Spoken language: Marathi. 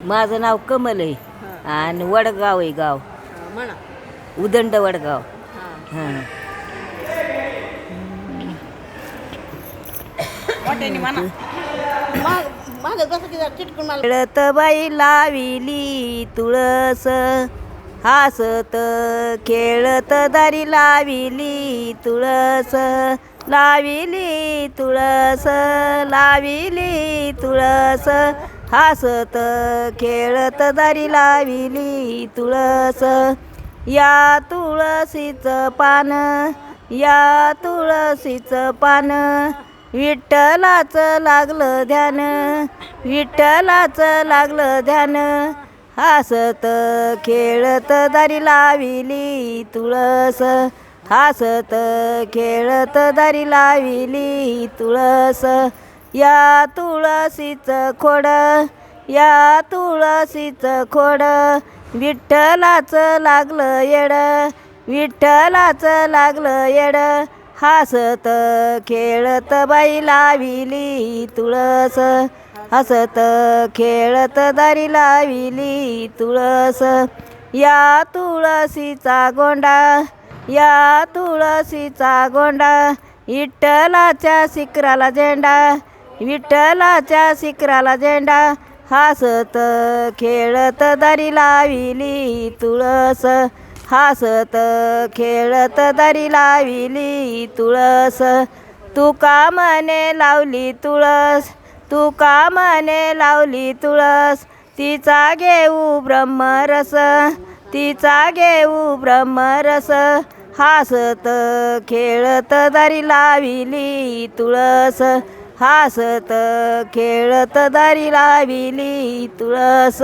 माझं नाव कमल आहे. आणि वडगाव आहे गाव. म्हणा. उदंड वडगाव. हा. वाट्याने म्हणा. माग मागत बसा की जरा चिटकून मला खेळत बाई लाविली तुळस. हासत खेळत दारी लाविली तुळस. लाविली तुळस लाविली तुळस. हासत खेळत दारी लाविली तुळस. या तुळशीचं पान या तुळशीचं पान. विठ्ठलाचं लागलं ध्यान विठ्ठलाचं लागलं ध्यान. हसत खेळत दारी लाविली तुळस. हसत खेळत दारी लाविली तुळस. या तुळशीचं खोड या तुळशीचं खोड. विठ्ठलाचं लागलं येड विठ्ठलाचं लागलं येड. हसत खेळत बाई लाविली तुळस. हसत खेळत दारी लाविली तुळस. या तुळशीचा गोंडा या तुळशीचा गोंडा. विठ्ठलाच्या शिखराला झेंडा विठ्ठलाच्या शिखराला झेंडा हसत खेळत दारी लाविली तुळस. हसत खेळत दारी लाविली तुळस. तुका मने लावली तुळस? तुका मने लावली तुळस? तिचा घेऊ ब्रह्मरस तिचा घेऊ ब्रह्मरस. हसत खेळत दारी लाविली तुळस. हासत खेळत दारी लाविली तुळस.